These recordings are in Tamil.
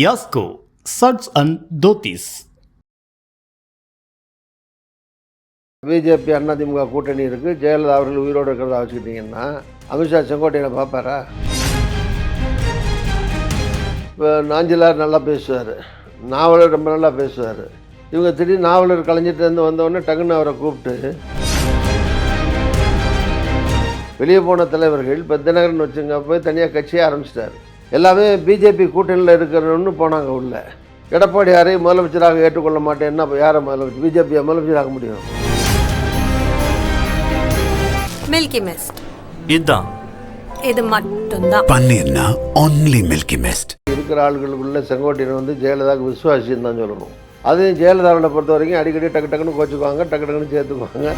Yasko shirts and dhotis BJP AIADMK கூட்டணி இருக்குது ஜெயலலிதா அவர்கள் உயிரோடு இருக்கிறதா வச்சுக்கிட்டிங்கன்னா அமித்ஷா செங்கோட்டையில பார்ப்பாரா? இப்போ நாஞ்சிலார் நல்லா பேசுவார். நாவலர் ரொம்ப நல்லா பேசுவார். இவங்க திடீர்னு நாவலர் கலைஞர்லேருந்து வந்தவொடனே டக்குன்னு அவரை கூப்பிட்டு வெளியே போன தலைவர்கள் இப்போ தினகரன் வச்சுங்க போய் தனியாக கட்சியே ஆரம்பிச்சிட்டாரு. எல்லாமே பிஜேபி கூட்டணியில் இருக்கிறவன்னு போனாங்க உள்ள. எடப்பாடி யாரையும் முதலமைச்சராக ஏற்றுக்கொள்ள மாட்டேன்னா யாரை முதலமைச்சர்? பிஜேபியை முதலமைச்சராக முடியும்? மில்கி மிஸ்ட் இதுதான். இது மட்டும்தான். பன்னீர்னா ஒன்லி மில்கி மிஸ்ட் இருக்கிற ஆளுகளுக்குள்ள செங்கோட்டையன் வந்து ஜெயலலிதாவுக்கு விசுவாசின்னு தான் சொல்லணும். அதையும் ஜெயலலிதாவை பொறுத்த வரைக்கும் அடிக்கடி டக்கு டக்குன்னு கோச்சுக்குவாங்க டக்கு டக்குன்னு சேர்த்துக்குவாங்க.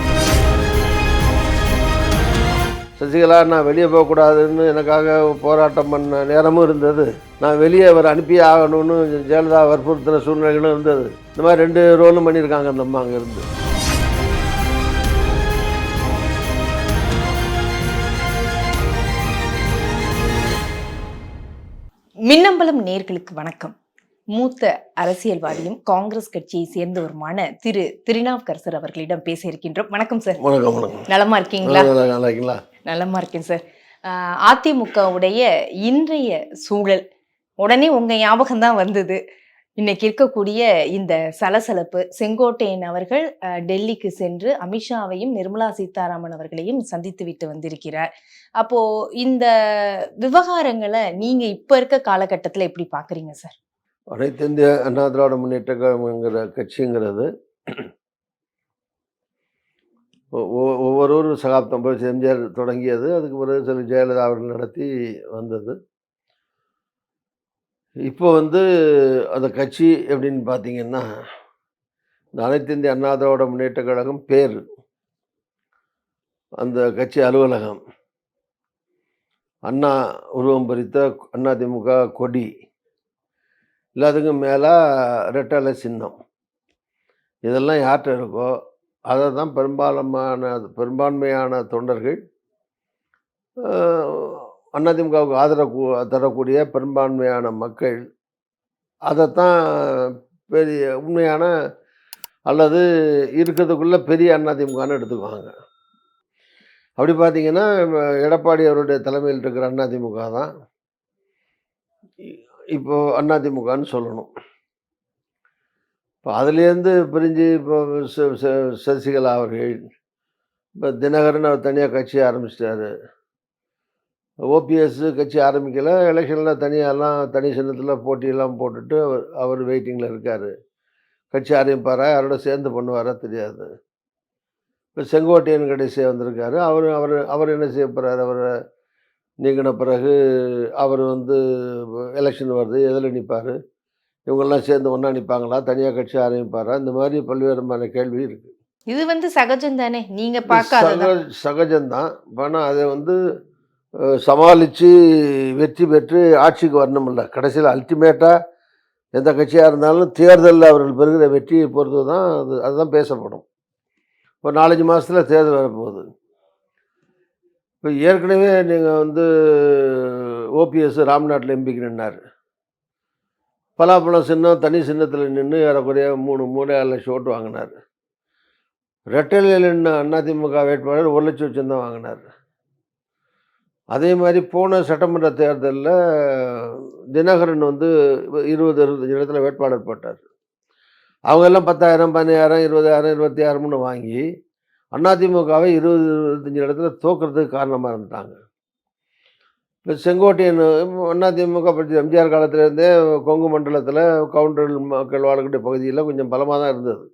சசிகலா நான் வெளியே போகக்கூடாதுன்னு எனக்காக போராட்டம் பண்ண நேரமும் இருந்தது. நான் வெளியே அவர் அனுப்பியே ஆகணும்னு ஜெயலலிதா வற்புறுத்தின சூழ்நிலைகளும் இருந்தது. இந்த மாதிரி ரெண்டு ரோலும் பண்ணியிருக்காங்க அந்த அம்மா அங்கே இருந்து மின்னம்பலம் நேர்களுக்கு வணக்கம். மூத்த அரசியல்வாதியும் காங்கிரஸ் கட்சியை சேர்ந்தவருமான திரு திருநாவுக்கரசர் அவர்களிடம் பேச இருக்கின்றோம். வணக்கம் சார். வணக்கம் வணக்கம். நலமா இருக்கீங்களா? நல்லா இருக்கீங்களா? நல்லமா இருக்கேன் சார் அதிமுகவுடைய இன்றைய சூழல். உடனே உங்கள் ஞாபகம் தான் வந்தது. இன்னைக்கு இருக்கக்கூடிய இந்த சலசலப்பு செங்கோட்டையன் அவர்கள் டெல்லிக்கு சென்று அமித்ஷாவையும் நிர்மலா சீதாராமன் அவர்களையும் சந்தித்து விட்டு வந்திருக்கிறார். அப்போ இந்த விவகாரங்களை நீங்க இப்ப இருக்க காலகட்டத்தில் எப்படி பாக்குறீங்க சார் அனைத்து இந்திய அண்ணா திராவிட முன்னேற்ற கழகங்கிற கட்சிங்கிறது ஒ- ஒவ்வொரு சகாப்தம் போய் எம்ஜிஆர் தொடங்கியது. அதுக்கு பிறகு சில ஜெயலலிதா அவர்கள் நடத்தி வந்தது. இப்போ வந்து அந்த கட்சி எப்படின்னு பார்த்தீங்கன்னா இந்த அனைத்து இந்திய அண்ணா திராவிட முன்னேற்ற கழகம் பேர். அந்த கட்சி அலுவலகம். அண்ணா உருவம் புறித்த அண்ணா திமுக கொடி. எல்லாத்துக்கும் மேலே ரெட்டலை சின்னம். இதெல்லாம் யார்கிட்ட இருக்கோ அதை தான் பெரும்பாலமான பெரும்பான்மையான தொண்டர்கள். அதிமுகவுக்கு ஆதரவு கூ- தரக்கூடிய பெரும்பான்மையான மக்கள். அதைத்தான் பெரிய உண்மையான அல்லது இருக்கிறதுக்குள்ளே பெரிய அதிமுகன்னு எடுத்துக்குவாங்க. அப்படி பார்த்தீங்கன்னா எடப்பாடி அவருடைய தலைமையில் இருக்கிற அதிமுக தான் இப்போது அதிமுகன்னு சொல்லணும். இப்போ அதுலேருந்து பிரிஞ்சு இப்போ ச- சசிகலா அவர்கள் இப்போ தினகரன் அவர் தனியாக கட்சி ஆரம்பிச்சிட்டாரு. ஓபிஎஸ் கட்சி ஆரம்பிக்கல எலெக்ஷனில் தனியாகலாம் தனி சின்னத்தில் போட்டியெல்லாம் போட்டுட்டு அவர் அவர் வெயிட்டிங்கில் இருக்கார். கட்சி ஆரம்பிப்பாரா யாரோட சேர்ந்து பண்ணுவாரா தெரியாது. இப்போ செங்கோட்டையன் கடைசியாக வந்திருக்காரு அவர் அவர் அவர் என்ன செய்ய போகிறார் அவரை நீங்கின பிறகு அவர் வந்து எலெக்ஷன் வருது எதில் நிற்பார் இவங்கெல்லாம் சேர்ந்து ஒன்றா நிற்பாங்களா தனியாக கட்சி ஆரம்பிப்பாரா? இந்த மாதிரி பல்வேறுமான கேள்வி இருக்குது இது வந்து சகஜம் தானே? நீங்க பார்க்காததா? சக சகஜம்தான் ஆனால் அதை வந்து சமாளித்து வெற்றி பெற்று ஆட்சிக்கு வரணுமில்ல கடைசியில் அல்டிமேட்டாக எந்த கட்சியாக இருந்தாலும் தேர்தலில் அவர்கள் பெறுகிற வெற்றியை பொறுத்து தான் அது அதுதான் பேசப்படும். ஒரு நாலஞ்சு மாதத்தில் தேர்தல் வரப்போகுது. இப்போ ஏற்கனவே நீங்கள் வந்து ஓபிஎஸ் ராம்நாட்டில் எம்பிக்கு நின்னார். பலாப்பழம் சின்னம் தனி சின்னத்தில் நின்று ஏறக்குறைய மூணு மூணு ஏழு லட்சம் ஓட்டு வாங்கினார். ரெட்டலையில் நின்று அதிமுக வேட்பாளர் ஒரு லட்சம் வச்சு தான் வாங்கினார். அதே மாதிரி போன சட்டமன்ற தேர்தலில் தினகரன் வந்து இருபது இருபத்தஞ்சு இடத்துல வேட்பாளர் போட்டார். அவங்க எல்லாம் பத்தாயிரம் பதினாயிரம் இருபதாயிரம் இருபத்தி ஆயிரம்னு வாங்கி அதிமுகவை இருபது இருபத்தஞ்சி இடத்துல தோக்கிறதுக்கு காரணமாக இருந்துட்டாங்க. இப்போ செங்கோட்டையன் அதிமுக பற்றி எம்ஜிஆர் காலத்திலேருந்தே கொங்கு மண்டலத்தில் கவுண்டர் மக்கள் வாழக்கூடிய பகுதியில் கொஞ்சம் பலமாக தான் இருந்தது.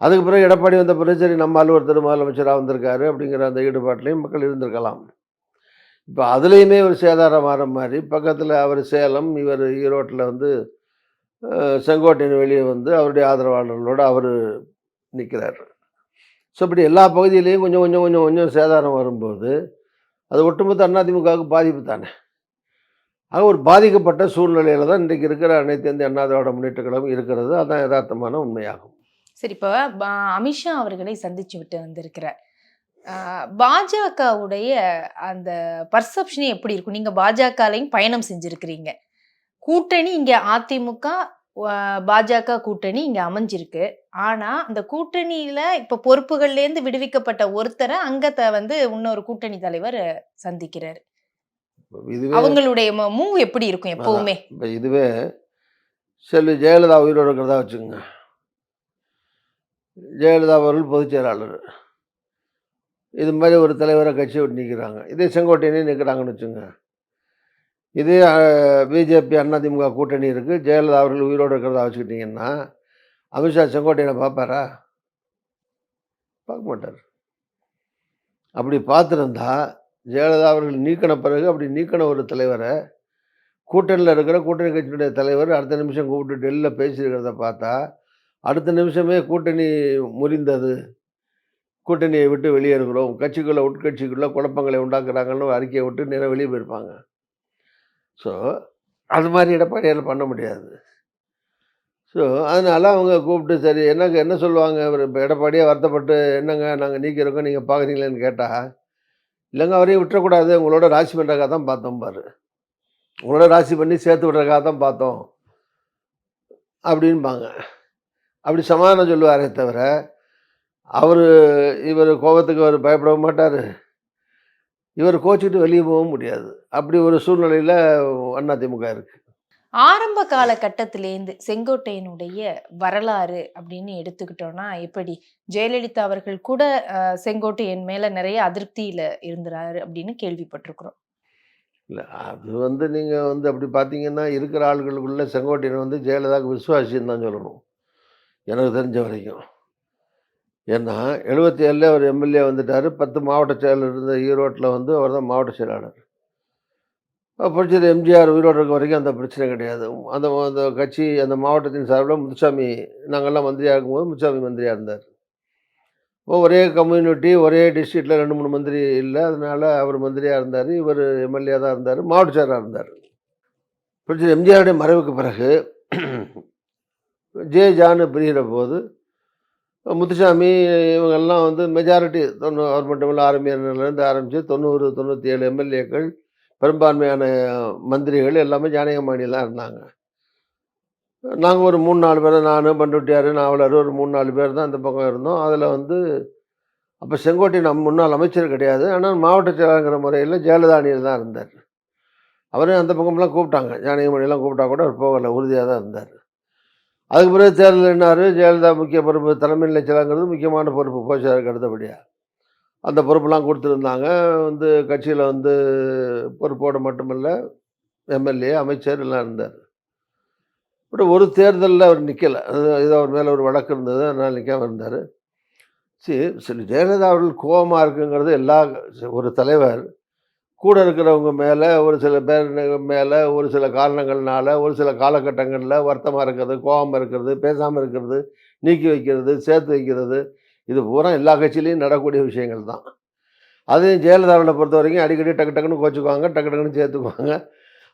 அதுக்கு பிறகு எடப்பாடி வந்த பிறகு சரி நம்ம அலுவலர் முதலமைச்சராக வந்திருக்காரு அப்படிங்கிற அந்த ஈடுபாட்டிலையும் மக்கள் இருந்திருக்கலாம். இப்போ அதுலேயுமே ஒரு சேதாரம் ஆகிற மாதிரி பக்கத்தில் அவர் சேலம் இவர் ஈரோட்டில் வந்து செங்கோட்டையின் செங்கோட்டையன் வெளியே வந்து அவருடைய ஆதரவாளர்களோடு அவர் நிற்கிறார் ஸோ இப்படி எல்லா பகுதியிலையும் கொஞ்சம் கொஞ்சம் கொஞ்சம் கொஞ்சம் சேதாரம் வரும்போது அது ஒட்டுமொத்த அதிமுகவுக்கு பாதிப்பு தானே. ஆக ஒரு பாதிக்கப்பட்ட சூழ்நிலையில் தான் இன்றைக்கு இருக்கிற அனைத்து இந்திய அண்ணா திராவிட முன்னேற்ற கழகம் இருக்கிறது. அதுதான் யதார்த்தமான உண்மையாகும். சரி இப்போ அமித்ஷா அவர்களை சந்திச்சு விட்டு வந்திருக்கிறார். பாஜகவுடைய அந்த பர்செப்ஷனே எப்படி இருக்கும்? நீங்கள் பாஜகலையும் பயணம் செஞ்சுருக்கிறீங்க. கூட்டணி இங்கே அதிமுக பாஜக கூட்டணி இங்க அமைஞ்சிருக்கு. ஆனா அந்த கூட்டணியில இப்ப பொறுப்புகள்ல இருந்து விடுவிக்கப்பட்ட ஒருத்தரை அங்கத்தை வந்து இன்னொரு கூட்டணி தலைவர் சந்திக்கிறாரு. அவங்களுடைய மூவ் எப்படி இருக்கும் எப்பவுமே? இப்போ இதுவே செல்வி ஜெயலலிதா உயிரோடு இருக்கிறதா வச்சுக்கோங்க. ஜெயலலிதா அவர்கள் பொதுச் செயலாளர். இது மாதிரி ஒரு தலைவரை கட்சி விட்டு நிற்கிறாங்க இதே செங்கோட்டையனே நிற்கிறாங்கன்னு வச்சுங்க இதே பிஜேபி அதிமுக கூட்டணி இருக்குது ஜெயலலிதா அவர்கள் உயிரோடு இருக்கிறதா வச்சுக்கிட்டிங்கன்னா அமித்ஷா செங்கோட்டையனை பார்ப்பாரா? பார்க்க மாட்டார். அப்படி பார்த்துருந்தா ஜெயலலிதா அவர்கள் நீக்கின பிறகு அப்படி நீக்கின ஒரு தலைவரை கூட்டணியில் இருக்கிற கூட்டணி கட்சியினுடைய தலைவர் அடுத்த நிமிஷம் கூப்பிட்டு டெல்லியில் பேசியிருக்கிறத பார்த்தா அடுத்த நிமிஷமே கூட்டணி முறிந்தது. கூட்டணியை விட்டு வெளியேறுகிறோம். கட்சிக்குள்ளே உட்கட்சிக்குள்ளே குழப்பங்களை உண்டாக்குறாங்கன்னு அறிக்கையை விட்டு நேராக வெளியே போயிருப்பாங்க. ஸோ அது மாதிரி எடப்பாடியால் பண்ண முடியாது. ஸோ அதனால் அவங்க கூப்பிட்டு சரி என்னங்க என்ன சொல்லுவாங்க? இப்போ எடப்பாடியே வருத்தப்பட்டு என்னங்க நாங்கள் நீக்கிறோங்க நீங்கள் பார்க்குறீங்களேன்னு கேட்டால் இல்லைங்க அவரையும் விட்டுறக்கூடாது. உங்களோட ராசி பண்ணுறக்காக தான் பார்த்தோம் பாரு. உங்களோட ராசி பண்ணி சேர்த்து விடுறக்காக தான் பார்த்தோம் அப்படின்பாங்க அப்படி சமாதானம் சொல்லுவாரே தவிர அவர் இவர் கோபத்துக்கு அவர் பயப்படவும் மாட்டார். இவர் கோச்சிக்கிட்டு வெளியே போகவும் முடியாது. அப்படி ஒரு சூழ்நிலையில் அதிமுக இருக்குது ஆரம்ப காலகட்டத்திலேருந்து செங்கோட்டையனுடைய வரலாறு அப்படின்னு எடுத்துக்கிட்டோம்னா எப்படி ஜெயலலிதா அவர்கள் கூட செங்கோட்டையன் மேல நிறைய அதிருப்தியில இருந்தாரு அப்படின்னு கேள்விப்பட்டிருக்கிறோம். இல்லை அது வந்து நீங்கள் வந்து அப்படி பார்த்தீங்கன்னா இருக்கிற ஆளுகளுக்குள்ள செங்கோட்டையன் வந்து ஜெயலலிதாவுக்கு விசுவாசின்னு தான் சொல்லணும். எனக்கு தெரிஞ்ச வரைக்கும். ஏன்னா எழுபத்தி ஏழில் அவர் எம்எல்ஏ வந்துட்டார். பத்து மாவட்ட செயலர் இருந்த ஈரோட்டில் வந்து அவர் தான் மாவட்ட செயலாளர். படிச்சது எம்ஜிஆர் உயிரோடு இருக்க வரைக்கும் அந்த பிரச்சனை கிடையாது. அந்த அந்த கட்சி அந்த மாவட்டத்தின் சார்பில் முத்துசாமி நாங்கள்லாம் மந்திரியாக இருக்கும்போது முத்துசாமி மந்திரியாக இருந்தார். இப்போ ஒரே கம்யூனிட்டி ஒரே டிஸ்ட்ரிக்டில் ரெண்டு மூணு மந்திரி இல்லை. அதனால் அவர் மந்திரியாக இருந்தார். இவர் எம்எல்ஏ தான் இருந்தார். மாவட்ட செயலாக இருந்தார். படிச்சது எம்ஜிஆருடைய மறைவுக்கு பிறகு ஜே ஜானு பிரிகிற போது முத்துசாமி இவங்கெல்லாம் வந்து மெஜாரிட்டி தொண்ணூறு அவர் மட்டும் இல்லை ஆரம்பியிலேருந்து ஆரம்பித்து தொண்ணூறு தொண்ணூற்றி ஏழு எம்எல்ஏக்கள் பெரும்பான்மையான மந்திரிகள் எல்லாமே ஜானகமாணிலாம் இருந்தாங்க. நாங்கள் ஒரு மூணு நாலு பேர் நான் பண்டுட்டியார் நாவலர் ஒரு மூணு நாலு பேர் தான் அந்த பக்கம் இருந்தோம். அதில் வந்து அப்போ செங்கோட்டை நம் முன்னாள் அமைச்சர் கிடையாது. ஆனால் மாவட்ட செயலாளங்கிற முறையில் ஜெயலலிதாணியில் தான் இருந்தார். அவரே அந்த பக்கம்லாம் கூப்பிட்டாங்க. ஜானகமணிலாம் கூப்பிட்டா கூட அவர் போகலை உறுதியாக தான் இருந்தார். அதுக்கு பிறகு தேர்தல் என்னார்? ஜெயலலிதா முக்கிய பொறுப்பு தலைமை நிலைச்சலாங்கிறது முக்கியமான பொறுப்பு போச்சாருக்கு அடுத்தபடியாக அந்த பொறுப்பெல்லாம் கொடுத்துருந்தாங்க. வந்து கட்சியில் வந்து பொறுப்போடு மட்டுமல்ல எம்எல்ஏ அமைச்சர் எல்லாம் இருந்தார். பட் ஒரு தேர்தலில் அவர் நிற்கலை ஏதோ இது அவர் மேலே ஒரு வழக்கு இருந்தது அதனால் நிற்காம இருந்தார். சரி சரி ஜெயலலிதா அவர்கள் கோபமாக இருக்குங்கிறது எல்லா ஒரு தலைவர் கூட இருக்கிறவங்க மேலே ஒரு சில பேர் மேலே ஒரு சில காரணங்கள்னால ஒரு சில காலகட்டங்களில் வருத்தமாக இருக்கிறது கோபமாக இருக்கிறது பேசாமல் இருக்கிறது நீக்கி வைக்கிறது சேர்த்து வைக்கிறது இது பூரா எல்லா கட்சியிலையும் நடக்கக்கூடிய விஷயங்கள் தான். அதையும் ஜெயலலிதாவோட பொறுத்த வரைக்கும் அடிக்கடி டக்கு டக்குன்னு கோச்சுக்குவாங்க டக்கு டக்குன்னு சேர்த்துக்குவாங்க.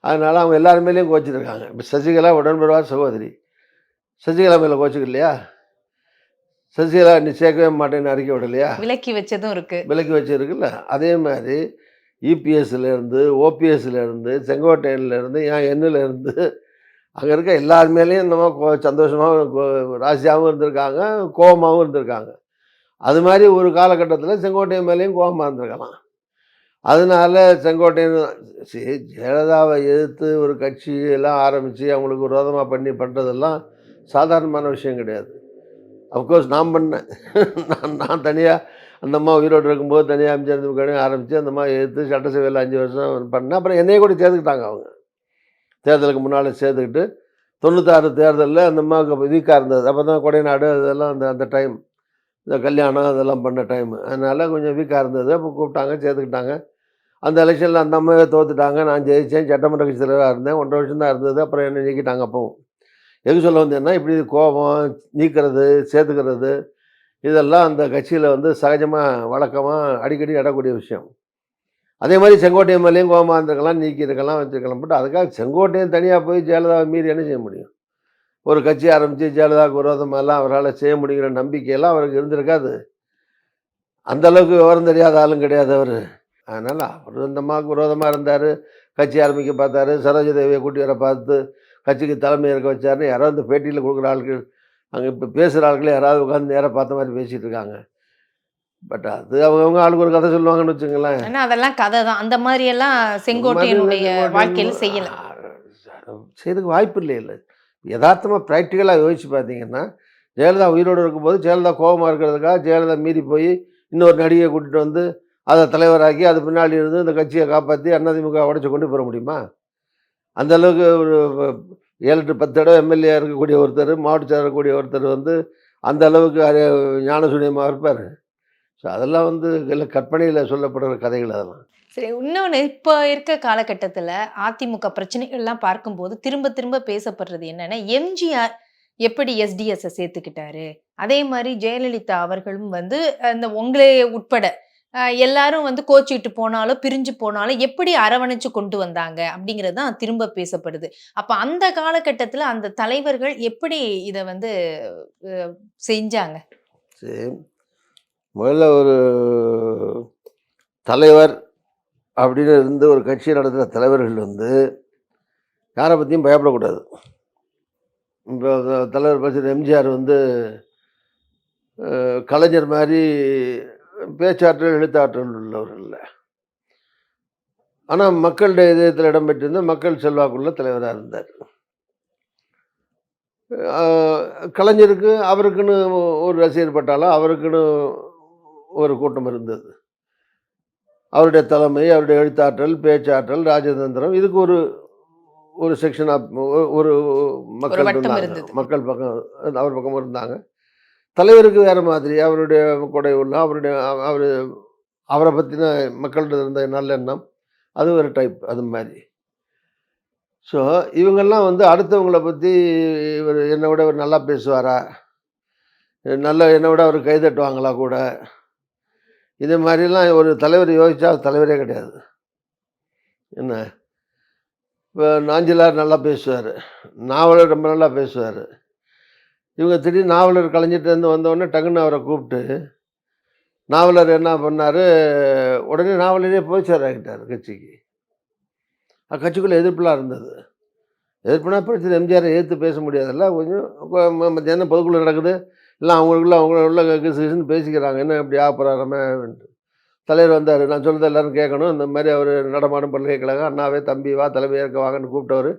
அதனால் அவங்க எல்லார் மேலேயும் கோச்சிருக்காங்க. இப்போ சசிகலா உடன்படுவா சகோதரி. சசிகலா மேலே கோச்சுக்கு இல்லையா சசிகலா நீ சேர்க்கவே மாட்டேன்னு அறிக்கை விடலையா? விலக்கி வச்சதும் இருக்கு. விலக்கி வச்சிருக்குல்ல. அதே மாதிரி இபிஎஸ்லேருந்து ஓபிஎஸ்லேருந்து செங்கோட்டையன்லேருந்து ஏன் எண்ணிலேருந்து அங்கே இருக்க எல்லார் மேலேயும் இந்த மாதிரி கோ சந்தோஷமாகவும் ராசியாகவும் இருந்திருக்காங்க கோபமாகவும் இருந்திருக்காங்க. அது மாதிரி ஒரு காலகட்டத்தில் செங்கோட்டையன் மேலேயும் கோபமாக இருந்திருக்கலாம். அதனால செங்கோட்டையன் சரி ஜெயலலிதாவை எதிர்த்து ஒரு கட்சி எல்லாம் ஆரம்பித்து அவங்களுக்கு விரோதமாக பண்ணி பண்ணுறதெல்லாம் சாதாரணமான விஷயம் கிடையாது. அஃப்கோர்ஸ் நான் பண்ணேன் நான் நான் தனியாக அந்த அம்மா உயிரோடு இருக்கும்போது தனியாக அமைச்சர் திமுக ஆரம்பித்து அந்த அம்மா எதிர்த்து சட்டசபையில் அஞ்சு வருஷம் பண்ணேன் அப்புறம் என்னைய கூட சேர்த்துக்கிட்டாங்க அவங்க. தேர்தலுக்கு முன்னால் சேர்த்துக்கிட்டு தொண்ணூத்தாறு தேர்தலில் அந்த அம்மாவுக்கு வீக்காக இருந்தது. அப்போ தான் கொடைநாடு அதெல்லாம் அந்த அந்த டைம் இந்த கல்யாணம் அதெல்லாம் பண்ண டைம் அதனால் கொஞ்சம் வீக்காக இருந்தது. அப்போ கூப்பிட்டாங்க சேர்த்துக்கிட்டாங்க. அந்த எலெக்ஷனில் அந்த அம்மாவே தோத்துட்டாங்க. நான் ஜெயித்தேன் சட்டமன்ற கட்சி தலைவராக இருந்தேன். ஒன்றரை வருஷம் தான் இருந்தது. அப்புறம் என்ன நீக்கிட்டாங்க அப்பவும். எது சொல்ல வந்தேன்னா இப்படி கோபம் நீக்கிறது சேர்த்துக்கிறது இதெல்லாம் அந்த கட்சியில் வந்து சகஜமாக வழக்கமாக அடிக்கடி நடக்கூடிய விஷயம். அதே மாதிரி செங்கோட்டை எம்எல்ஏ கோமா இருந்திருக்கலாம் நீக்கி இருக்கலாம் வச்சுருக்கலாம். பட் அதுக்காக செங்கோட்டையும் தனியாக போய் ஜெயலலிதாவை மீறி என்ன செய்ய முடியும்? ஒரு கட்சி ஆரம்பித்து ஜெயலலிதாவுக்கு விரோதமெல்லாம் அவரால் செய்ய முடியுங்கிற நம்பிக்கையெல்லாம் அவருக்கு இருந்திருக்காது. அந்த அளவுக்கு விவரம் தெரியாத ஆளும் கிடையாது அவர். அதனால் அவர் அந்த அம்மாவுக்கு விரோதமாக இருந்தார். கட்சி ஆரம்பிக்க பார்த்தாரு. சரோஜா தேவியை கூட்டி வர பார்த்து கட்சிக்கு தலைமை இருக்க வச்சாருன்னு யாரோ அந்த பேட்டியில் கொடுக்குற ஆட்கள் அங்கே இப்போ பேசுகிற ஆட்கள் யாராவது உட்காந்து நேராக பார்த்த மாதிரி பேசிகிட்டு இருக்காங்க. பட் அது அவங்கவுங்க ஆளுக்கு ஒரு கதை சொல்லுவாங்கன்னு வச்சுங்களேன் அதெல்லாம் கதை தான். அந்த மாதிரி எல்லாம் செங்கோட்டையனுடைய செங்கோட்டையன் வாழ்க்கையில செய்யல. செய்யறதுக்கு வாய்ப்பு இல்லை இல்லை. யதார்த்தமாக ப்ராக்டிக்கலாக யோசிச்சு பார்த்தீங்கன்னா ஜெயலலிதா உயிரோடு இருக்கும்போது ஜெயலலிதா கோபமாக இருக்கிறதுக்காக ஜெயலலிதா மீறி போய் இன்னொரு நடிகையை கூட்டிகிட்டு வந்து அதை தலைவராக்கி அது பின்னாடி இருந்து இந்த கட்சியை காப்பாற்றி அதிமுக உடச்சி கொண்டு போக முடியுமா? அந்த அளவுக்கு ஒரு ஏழு எட்டு பத்து தடவை எம்எல்ஏ இருக்கக்கூடிய ஒருத்தர் மாவட்ட செயலர் இருக்கக்கூடிய ஒருத்தர் வந்து அந்த அளவுக்கு அறி- இருப்பார். ஸோ அதெல்லாம் வந்து இதில் கற்பனையில் சொல்லப்படுற கதைகள் அதெல்லாம். சரி இன்னொன்று இப்போ இருக்க காலகட்டத்தில் அதிமுக பிரச்சனைகள்லாம் பார்க்கும்போது திரும்ப திரும்ப பேசப்படுறது என்னென்னா எம்ஜிஆர் எப்படி எஸ்டிஎஸ்ஸை சேர்த்துக்கிட்டாரு? அதே மாதிரி ஜெயலலிதா அவர்களும் வந்து அந்த உங்களே உட்பட எல்லாரும் வந்து கோச்சிட்டு போனாலும் பிரிஞ்சு போனாலும் எப்படி அரவணைச்சு கொண்டு வந்தாங்க அப்படிங்கிறது தான் திரும்ப பேசப்படுது. அப்போ அந்த காலகட்டத்தில் அந்த தலைவர்கள் எப்படி இதை வந்து செஞ்சாங்க? சரி. முதல்ல ஒரு தலைவர் அப்படின்னு இருந்து ஒரு கட்சி நடத்துகிற தலைவர்கள் வந்து யாரை பற்றியும் பயப்படக்கூடாது. இப்போ தலைவர் பேசுகிற எம்ஜிஆர் வந்து கலைஞர் மாதிரி பேச்சாற்றல் எழுத்தாற்றல் உள்ளவர் இல்லை. ஆனால் மக்களுடைய இதயத்தில் இடம் பெற்றிருந்த மக்கள் செல்வாக்குள்ள தலைவராக இருந்தார். கலைஞருக்கு அவருக்குன்னு ஒரு ரசிகர் பட்டாலும் அவருக்குன்னு ஒரு கூட்டம் இருந்தது. அவருடைய தலைமை அவருடைய எழுத்தாற்றல் பேச்சாற்றல் ராஜதந்திரம் இதுக்கு ஒரு ஒரு செக்ஷன் ஆஃப் ஒரு மக்கள் இருந்தாங்க. மக்கள் பக்கம் அவர் பக்கம் இருந்தாங்க. தலைவருக்கு வேறு மாதிரி அவருடைய கொடை உள்ள அவருடைய அவர் அவரை பற்றின மக்கள்கிட்ட இருந்த நல்ல எண்ணம் அது ஒரு டைப் அது மாதிரி. ஸோ இவங்கெல்லாம் வந்து அடுத்தவங்களை பற்றி இவர் என்னை விட இவர் நல்லா பேசுவாரா? நல்ல என்னை விட அவர் கைதட்டுவாங்களா கூட? இது மாதிரிலாம் ஒரு தலைவர் யோசித்தா தலைவரே கிடையாது. என்ன? இப்போ நாஞ்சிலார் நல்லா பேசுவார். நாவலர் ரொம்ப நல்லா பேசுவார். இவங்க திடீர்னு நாவலர் கலைஞர்கிட்டேருந்து வந்தோடனே டக்குன்னு அவரை கூப்பிட்டு நாவலர் என்ன பண்ணார் உடனே நாவலரே போய் சேராகிட்டார் கட்சிக்கு. கட்சிக்குள்ளே எதிர்ப்புலாம் இருந்தது. எதிர்ப்புனா பிரச்சனை எம்ஜிஆரை ஏற்று பேச முடியாதுல்ல கொஞ்சம் மத்தியானம் பொதுக்குள்ளே நடக்குது இல்லை அவங்களுக்குள்ள அவங்க உள்ள கிசுன்னு பேசிக்கிறாங்க என்ன இப்படி ஆப்பராரமே தலைவர் வந்தார் நான் சொல்கிறது எல்லாரும் கேட்கணும் இந்த மாதிரி அவர் நடமாடும் பல்கலைக்கழகம் அண்ணாவே தம்பி வா தலைவர் ஏற்க வாங்கன்னு கூப்பிட்டவர்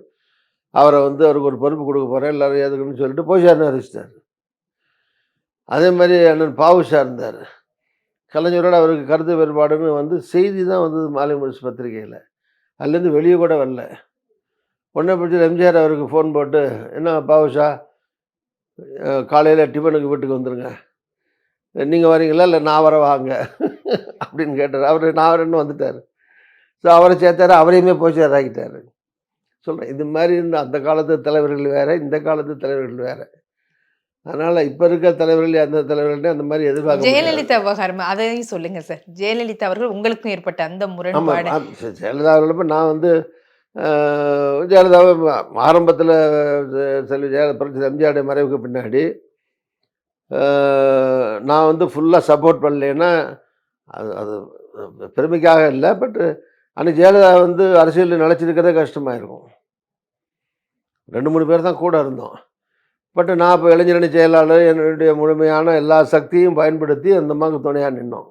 அவரை வந்து அவருக்கு ஒரு பொறுப்பு கொடுக்க போகிறேன் எல்லாரும் எதுக்குன்னு சொல்லிட்டு போஷார்னு அறிவிச்சிட்டார் அதே மாதிரி அண்ணன் பாவுஷா இருந்தார். கலைஞரோட அவருக்கு கருத்து வேறுபாடுன்னு வந்து செய்தி தான் வந்தது மாலை முரசு பத்திரிகையில். அதுலேருந்து வெளியே கூட வரல. உடனே பிடிச்ச எம்ஜிஆர் அவருக்கு ஃபோன் போட்டு என்ன பாவுஷா காலையில் டிஃபனுக்கு வீட்டுக்கு வந்துருங்க. நீங்கள் வரீங்களா? இல்லை நான் வர வாங்க அப்படின்னு கேட்டார். அவர் நான் வரேன்னு வந்துட்டார். ஸோ அவரை சேர்த்தாரு அவரையுமே போய் சேராக்கிட்டாரு சொல்கிறேன் இது மாதிரி இருந்த அந்த காலத்து தலைவர்கள் வேறு இந்த காலத்து தலைவர்கள் வேறு. அதனால் இப்போ இருக்க தலைவர்கள் அந்த தலைவர்கள்ட்ட அந்த மாதிரி எதிர்பார்க்க. ஜெயலலிதா விவகாரம் அதையும் சொல்லுங்க சார். ஜெயலலிதா அவர்கள் உங்களுக்கும் ஏற்பட்ட அந்த முரண்பாடு. ஜெயலலிதா அவர்களப்ப நான் வந்து ஜெயலலிதாவை ஆரம்பத்தில் செல்வி ஜெயலலிதா புரட்சி எம்ஜிஆருடைய மறைவுக்கு பின்னாடி. நான் வந்து ஃபுல்லாக சப்போர்ட் பண்ணலைன்னா அது அது பெருமைக்காக இல்லை பட் அன்னைக்கு ஜெயலலிதா வந்து அரசியலில் நிலச்சிருக்கிறதே கஷ்டமாக இருக்கும் ரெண்டு மூணு பேர் தான் கூட இருந்தோம். பட் நான் இப்போ இளைஞரணி செயலாளர் என்னுடைய முழுமையான எல்லா சக்தியும் பயன்படுத்தி அந்த அம்மாவுக்கு துணையாக நின்னோம்.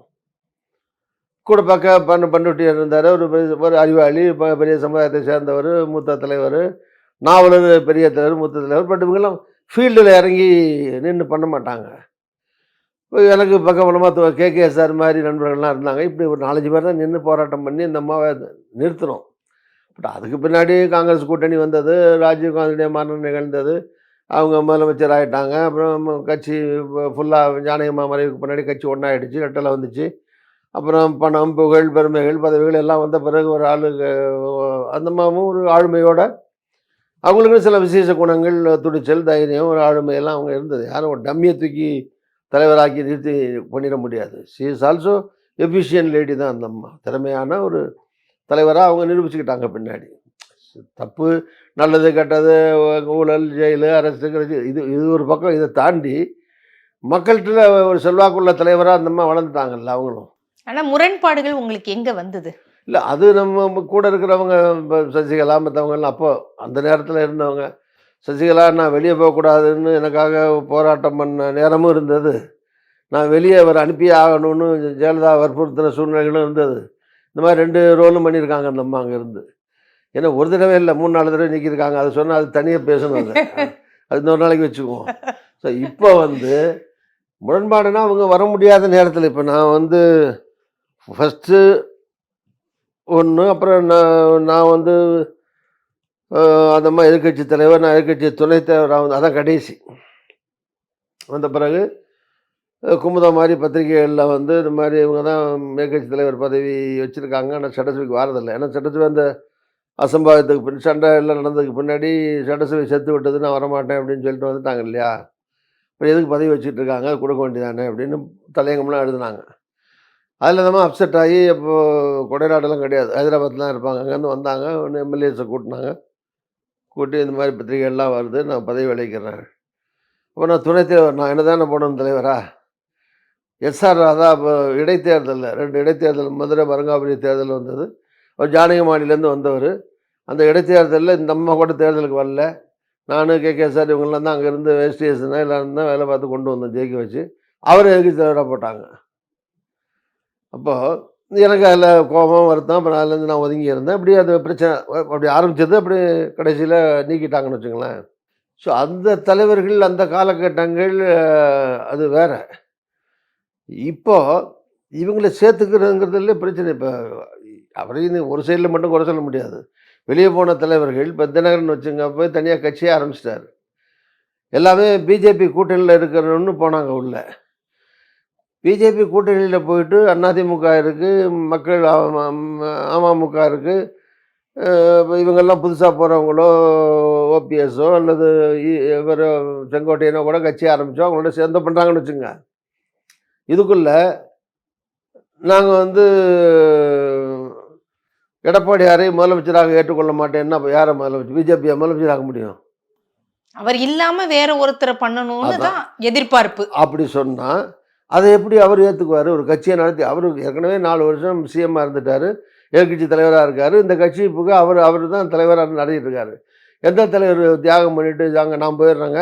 கூட பக்க பண்ண பண்ருட்டியார் இருந்தார். ஒரு பெரிய- ஒரு அறிவாளி பெரிய சமுதாயத்தை சேர்ந்தவர் மூத்த தலைவர் நாவலர் பெரிய தலைவர் மூத்த தலைவர். பட் இவங்கெல்லாம் ஃபீல்டில் இறங்கி நின்று பண்ண மாட்டாங்க. எனக்கு பக்கபலமாக கே கே சார் மாதிரி நண்பர்கள்லாம் இருந்தாங்க. இப்படி ஒரு நாலஞ்சு பேர் தான் நின்று போராட்டம் பண்ணி இந்த அம்மாவை நிறுத்தினோம். பட் அதுக்கு பின்னாடி காங்கிரஸ் கூட்டணி வந்தது ராஜீவ்காந்தியுடைய மரணம் நிகழ்ந்தது. அவங்க முதலமைச்சர் ஆகிட்டாங்க அப்புறம் கட்சி ஃபுல்லாக ஜானகம்மா மறைவுக்கு பின்னாடி கட்சி ஒன்றாயிடுச்சு ரெட்டலை வந்துச்சு. அப்புறம் பணம் புகழ் பெருமைகள் பதவிகள் எல்லாம் வந்த பிறகு ஒரு ஆளுக்கு அந்த மாமும் ஒரு ஆளுமையோட அவங்களுக்கும் சில விசேஷ குணங்கள் துடிச்சல் தைரியம் ஒரு ஆளுமையெல்லாம் அவங்க இருந்தது. யாரும் ஒரு டம்மியை தூக்கி தலைவராக்கி நிறுத்தி பண்ணிட முடியாது. She is also efficient lady தான் அந்த அம்மா. திறமையான ஒரு தலைவராக அவங்க நிரூபிச்சுக்கிட்டாங்க பின்னாடி. தப்பு நல்லது கெட்டது ஊழல் ஜெயிலு அரசு இது இது ஒரு பக்கம் இதை தாண்டி மக்கள்கிட்ட ஒரு செல்வாக்குள்ள தலைவராக அந்த அம்மா வளர்ந்துட்டாங்கல்ல அவங்களும். ஆனா முரண்பாடுகள் உங்களுக்கு எங்க வந்தது? இல்லை அது நம்ம கூட இருக்கிறவங்க சசிகலா மற்றவங்கலாம் அப்போ அந்த நேரத்தில் இருந்தவங்க சசிகலா நான் வெளியே போகக்கூடாதுன்னு எனக்காக போராட்டம் பண்ண நேரமும் இருந்தது. நான் வெளியே அவர் அனுப்பியே ஆகணும்னு ஜெயலலிதா வற்புறுத்தின சூழ்நிலைகளும் இருந்தது. இந்த மாதிரி ரெண்டு ரோலும் பண்ணியிருக்காங்க அந்த அம்மா அங்கேருந்து. ஏன்னா ஒரு தடவை இல்லை மூணு நாலு தடவை நீக்கியிருக்காங்க. அது சொன்னால் அது தனியாக பேசணும் அது. அது இன்னொரு நாளைக்கு வச்சுக்குவோம். ஸோ இப்போ வந்து முரண்பாடுனா அவங்க வர முடியாத நேரத்தில் இப்போ நான் வந்து ஃபஸ்ட்டு ஒன்று அப்புறம் நான் நான் வந்து அந்த மாதிரி எதிர்கட்சி தலைவர் நான் எதிர்கட்சி துணைத் தலைவராக வந்து அதான் கடைசி. வந்த பிறகு குமுதம் மாதிரி பத்திரிகைகளில் வந்து இந்த மாதிரி இவங்க தான் எதிர்கட்சி தலைவர் பதவி வச்சுருக்காங்க. ஆனால் சட்டசபைக்கு வரதில்லை. ஏன்னா சட்டசபை அந்த அசம்பாவிதத்துக்கு பின் சண்டை எல்லாம் நடந்ததுக்கு பின்னாடி சட்டசபை செத்து விட்டது நான் வரமாட்டேன் அப்படின்னு சொல்லிட்டு வந்துட்டாங்க இல்லையா? இப்போ எதுக்கு பதவி வச்சுட்டு இருக்காங்க கொடுக்க வேண்டியதானே அப்படின்னு தலையங்கம்லாம் எழுதுனாங்க. அதில் நம்ம அப்செட் ஆகி இப்போது கொடைநாடெல்லாம் கிடையாது. ஹைதராபாத்லாம் தான் இருப்பாங்க. அங்கேருந்து வந்தாங்க. ஒன்று எம்எல்ஏஸை கூட்டினாங்க. கூட்டி இந்த மாதிரி பத்திரிகைகள்லாம் வருது நான் பதவி விளைவிக்கிறேன் இப்போ நான் துணைத் தலைவர் நான் என்ன தானே போடணும் தலைவரா? எஸ்ஆர் ராதா இப்போ இடைத்தேர்தலில் ரெண்டு இடைத்தேர்தல் மதுரை பரங்காபுரி தேர்தல் வந்தது. அவர் ஜானகிமானிலேருந்து வந்தவர். அந்த இடைத்தேர்தலில் இந்த அம்மா கூட தேர்தலுக்கு வரல. நானும் கே. கே. சார் இவங்கெல்லாம் தான் அங்கேருந்து வேஸ்டேஷன் எல்லாம் தான் வேலை பார்த்து கொண்டு வந்தோம் ஜெயிக்க வச்சு. அவர் எதிர்த்து தலைவராக போட்டாங்க? அப்போது எனக்கு அதில் கோபம் வருத்தம். அப்புறம் அதுலேருந்து நான் ஒதுங்கி இருந்தேன். அப்படி அது பிரச்சனை அப்படி ஆரம்பித்தது அப்படி கடைசியில் நீக்கிட்டாங்கன்னு வச்சுங்களேன் ஸோ அந்த தலைவர்கள் அந்த காலகட்டங்கள் அது வேற. இப்போது இவங்களை சேர்த்துக்கிறதுங்கிறதுல பிரச்சனை. இப்போ அவரையும் ஒரு சைடில் மட்டும் குறை சொல்ல முடியாது. வெளியே போன தலைவர்கள் இப்போ தினகரன் வச்சுங்க போய் தனியாக கட்சியே ஆரம்பிச்சிட்டாரு. எல்லாமே பிஜேபி கூட்டணியில் இருக்கிறன்னு போனாங்க உள்ளே. பிஜேபி கூட்டணியில் போயிட்டு அதிமுக இருக்குது மக்கள் அம- அமமுக இருக்குது இவங்கெல்லாம் புதுசாக போகிறவங்களோ ஓபிஎஸ்ஸோ அல்லது இவர் செங்கோட்டையனோ கூட கட்சி ஆரம்பித்தோம் அவங்களோட சேர்ந்து பண்ணுறாங்கன்னு வச்சுங்க இதுக்குள்ள நாங்கள் வந்து எடப்பாடியாரை முதலமைச்சராக ஏற்றுக்கொள்ள மாட்டேன்னா யாரை முதலமைச்சர் பிஜேபியை முதலமைச்சராக முடியும்? அவர் இல்லாம வேற ஒருத்தரை பண்ணணும்னு. தான் எதிர்பார்ப்பு. அப்படி சொன்னால் அதை எப்படி அவர் ஏற்றுக்குவார் ஒரு கட்சியை நடத்தி அவர் ஏற்கனவே நாலு வருஷம் சிஎம்மாக இருந்துட்டார் எதிர்கட்சி தலைவராக இருக்கார். இந்த கட்சி இப்போ அவர் அவர் தான் தலைவராக நடத்திட்டு இருக்காரு. எந்த தலைவர் தியாகம் பண்ணிட்டு அங்கே நான் போயிடுறேங்க.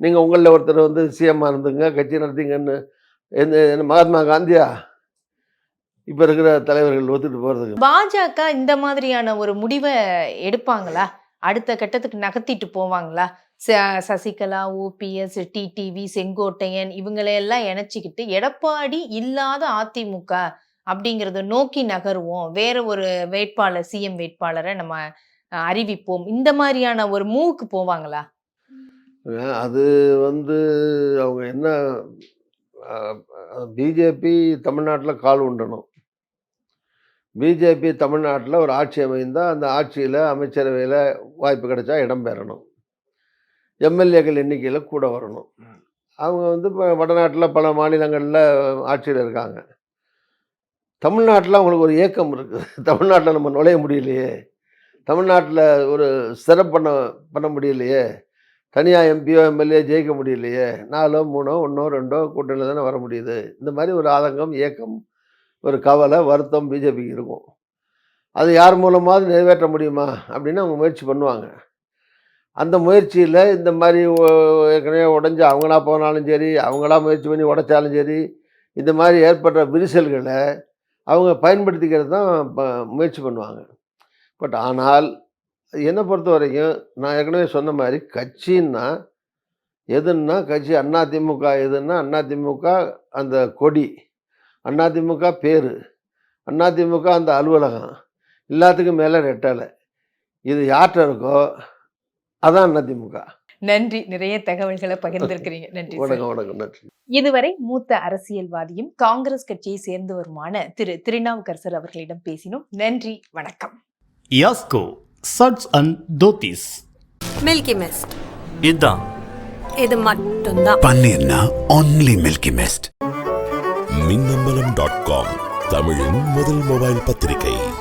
நீங்கள் உங்களில் ஒருத்தர் வந்து சிஎம்மாக இருந்துங்க கட்சி நடத்திங்கன்னு. எந்த மகாத்மா காந்தியா? இப்போ இருக்கிற தலைவர்கள் ஒத்துட்டு போகிறதுக்கு பாஜக இந்த மாதிரியான ஒரு முடிவை எடுப்பாங்களா? அடுத்த கட்டத்துக்கு நகர்த்திட்டு போவாங்களா? சசிகலா ஓபிஎஸ் டிடிவி செங்கோட்டையன் இவங்களையெல்லாம் இணைச்சிக்கிட்டு எடப்பாடி இல்லாத அதிமுக அப்படிங்கிறத நோக்கி நகருவோம். வேற ஒரு வேட்பாளர் சிஎம் வேட்பாளரை நம்ம அறிவிப்போம். இந்த மாதிரியான ஒரு மூவுக்கு போவாங்களா? அது வந்து அவங்க என்ன பிஜேபி தமிழ்நாட்டில் கால் உண்டணும் பிஜேபி தமிழ்நாட்டில் ஒரு ஆட்சி அமைந்தால் அந்த ஆட்சியில் அமைச்சரவையில் வாய்ப்பு கிடைச்சா இடம் பெறணும். எம்எல்ஏக்கள் எண்ணிக்கையில் கூட வரணும். அவங்க வந்து இப்போ வடநாட்டில் பல மாநிலங்களில் ஆட்சியில் இருக்காங்க. தமிழ்நாட்டில் அவங்களுக்கு ஒரு ஏக்கம் இருக்குது. தமிழ்நாட்டில் நம்ம நுழைய முடியலையே. தமிழ்நாட்டில் ஒரு சிறப்பு பண்ண பண்ண முடியலையே. தனியாக எம்பியோ எம்எல்ஏ ஜெயிக்க முடியலையே. நாலோ மூணோ ஒன்றோ ரெண்டோ கூட்டணியில் தானே வர முடியுது. இந்த மாதிரி ஒரு ஆதங்கம் ஏக்கம் ஒரு கவலை வருத்தம் பிஜேபிக்கு இருக்கும். அது யார் மூலமாவது நிறைவேற்ற முடியுமா? அப்படின்னு அவங்க முயற்சி பண்ணுவாங்க. அந்த முயற்சியில் இந்த மாதிரி ஏற்கனவே உடஞ்சி அவங்களா போனாலும் சரி அவங்களா முயற்சி பண்ணி உடைச்சாலும் சரி இந்த மாதிரி ஏற்படுற விரிசல்களை அவங்க பயன்படுத்திக்கிறது தான் ப- முயற்சி பண்ணுவாங்க. பட் ஆனால் என்னை பொறுத்த வரைக்கும் நான் ஏற்கனவே சொன்ன மாதிரி கட்சின்னா எதுன்னா கட்சி அண்ணா திமுக எதுன்னா திமுக அந்த கொடி அண்ணா திமுக பேர் அண்ணா திமுக அந்த அலுவலகம் எல்லாத்துக்கும் மேலே ரெட்டலை. இது யார்கிட்ட இருக்கோ அதான் அதிமுக நன்றி. நிறைய தகவல்களை பகிர்ந்திருக்கிறீங்க. நன்றி. வணக்கம் நன்றி. இதுவரை மூத்த அரசியல்வாதியும் காங்கிரஸ் கட்சியை சேர்ந்தவருமான திரு திருநாவுக்கரசர் அவர்களிடம் பேசினோம். நன்றி. வணக்கம். Yasko shirts and dhotis. Milky Mist இதுதான் இது மட்டும்தான். பன்னீர்னா only Milky Mist Minnambalam dot com தமிழின் முதல் மொபைல் பத்திரிகை.